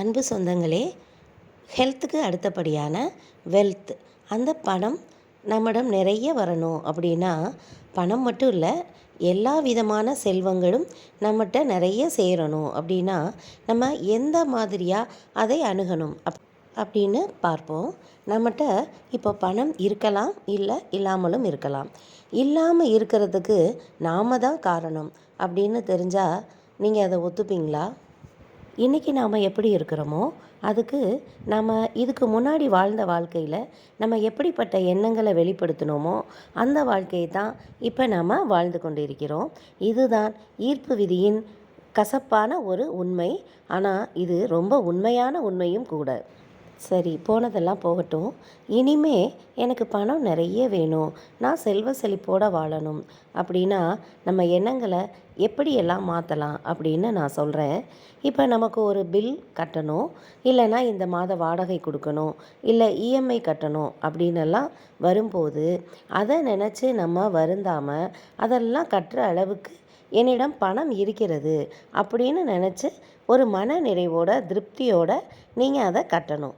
அன்பு சொந்தங்களே ஹெல்த்துக்கு அடுத்தபடியான வெல்த். அந்த பணம் நம்மிடம் நிறைய வரணும் அப்படின்னா பணம் மட்டும் இல்லை எல்லா விதமான செல்வங்களும் நம்மகிட்ட நிறைய சேரணும் அப்படின்னா நம்ம எந்த மாதிரியாக அதை அணுகணும் அப் அப்படின்னு பார்ப்போம். நம்மகிட்ட இப்போ பணம் இருக்கலாம் இல்லை இல்லாமலும் இருக்கலாம். இல்லாமல் இருக்கிறதுக்கு நாம தான் காரணம் அப்படின்னு தெரிஞ்சால் நீங்கள் அதை ஒத்துப்பீங்களா? இன்றைக்கி நாம் எப்படி இருக்கிறோமோ அதுக்கு நம்ம இதுக்கு முன்னாடி வாழ்ந்த வாழ்க்கையில் நம்ம எப்படிப்பட்ட எண்ணங்களை வெளிப்படுத்தினோமோ அந்த வாழ்க்கையை தான் இப்போ நாம் வாழ்ந்து கொண்டு இருக்கிறோம் இதுதான் ஈர்ப்பு விதியின் கசப்பான ஒரு உண்மை. ஆனால் இது ரொம்ப உண்மையான உண்மையும் கூட. சரி போனதெல்லாம் போகட்டும். இனிமே எனக்கு பணம் நிறைய வேணும். நான் செல்வ செழிப்போடு வாழணும். அப்படின்னா நம்ம எண்ணங்களை எப்படியெல்லாம் மாற்றலாம் அப்படின்னு நான் சொல்கிறேன் இப்போ நமக்கு ஒரு பில் கட்டணும். இல்லைன்னா இந்த மாத வாடகை கொடுக்கணும். இல்லை இஎம்ஐ கட்டணும் அப்படின்னெல்லாம் வரும்போது அதை நினச்சி நம்ம வருந்தாமல் அதெல்லாம் கட்டுற அளவுக்கு என்னிடம் பணம் இருக்கிறது அப்படின்னு நினச்சி ஒரு மன நிறைவோட திருப்தியோட நீங்கள் அதை கட்டணும்.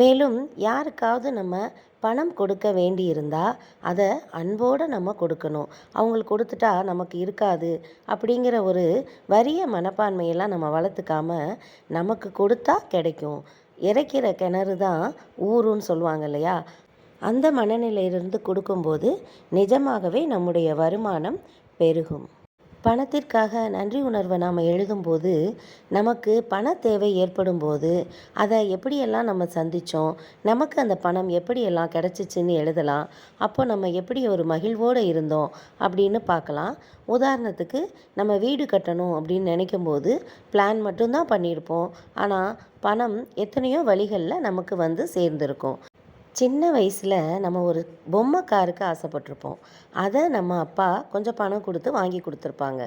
மேலும் யாருக்காவது நம்ம பணம் கொடுக்க வேண்டி இருந்தால் அதை அன்போடு நம்ம கொடுக்கணும். அவங்களுக்கு கொடுத்துட்டா நமக்கு இருக்காது அப்படிங்கிற ஒரு வறிய மனப்பான்மையெல்லாம் நம்ம வளர்த்துக்காம நமக்கு கொடுத்தா கிடைக்கும். இறைக்கிற கிணறு தான் ஊருன்னு சொல்லுவாங்க இல்லையா? அந்த மனநிலையிலிருந்து கொடுக்கும்போது நிஜமாகவே நம்முடைய வருமானம் பெருகும். பணத்திற்காக நன்றி உணர்வை நாம் எழுதும்போது நமக்கு பண தேவை ஏற்படும் போது அதை எப்படியெல்லாம் நம்ம சந்தித்தோம் நமக்கு அந்த பணம் எப்படியெல்லாம் கிடச்சிச்சின்னு எழுதலாம் அப்போ நம்ம எப்படி ஒரு மகிழ்வோடு இருந்தோம் அப்படின்னு பார்க்கலாம். உதாரணத்துக்கு நம்ம வீடு கட்டணும் அப்படின்னு நினைக்கும் போது பிளான் மட்டும்தான் பண்ணியிருப்போம். ஆனால் பணம் எத்தனையோ வழிகளில் நமக்கு வந்து சேர்ந்துருக்கும். சின்ன வயசில் நம்ம ஒரு பொம்மை காருக்கு ஆசைப்பட்டிருப்போம். அதை நம்ம அப்பா கொஞ்சம் பணம் கொடுத்து வாங்கி கொடுத்துருப்பாங்க.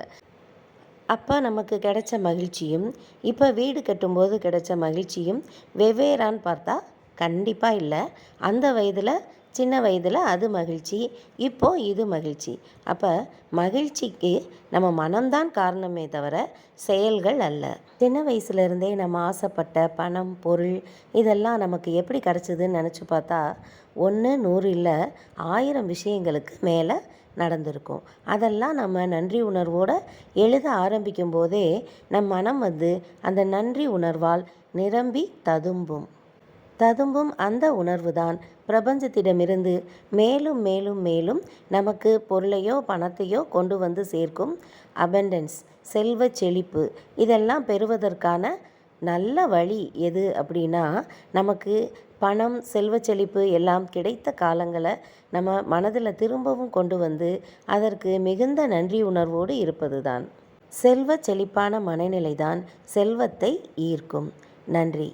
அப்போ நமக்கு கிடைச்ச மகிழ்ச்சியும் இப்போ வீடு கட்டும்போது கிடைச்ச மகிழ்ச்சியும் வெவ்வேறான்னு பார்த்தா கண்டிப்பாக இல்லை. அந்த வயதில் சின்ன வயதில் அது மகிழ்ச்சி இப்போது இது மகிழ்ச்சி. அப்போ மகிழ்ச்சிக்கு நம்ம மனம்தான் காரணமே தவிர செயல்கள் அல்ல. சின்ன வயசுலேருந்தே நம்ம ஆசைப்பட்ட பணம் பொருள் இதெல்லாம் நமக்கு எப்படி கிடச்சிதுன்னு நினச்சி பார்த்தா ஒன்று நூறு இல்லை ஆயிரம் விஷயங்களுக்கு மேலே நடந்திருக்கும். அதெல்லாம் நம்ம நன்றி உணர்வோடு எழுத ஆரம்பிக்கும் போதே நம் மனம் வந்து அந்த நன்றி உணர்வால் நிரம்பி ததும்பும். ததும்பும் அந்த உணர்வுதான். பிரபஞ்சத்திடமிருந்து மேலும் மேலும் மேலும் நமக்கு பொருளையோ பணத்தையோ கொண்டு வந்து சேர்க்கும் அபண்டன்ஸ் செல்வ செழிப்பு. இதெல்லாம் பெறுவதற்கான நல்ல வழி எது அப்படின்னா நமக்கு பணம் செல்வ செழிப்பு எல்லாம் கிடைத்த காலங்களை நம்ம மனதில் திரும்பவும் கொண்டு வந்து அதற்கு மிகுந்த நன்றி உணர்வோடு இருப்பது தான் செல்வ செழிப்பான மனநிலை தான் செல்வத்தை ஈர்க்கும். நன்றி.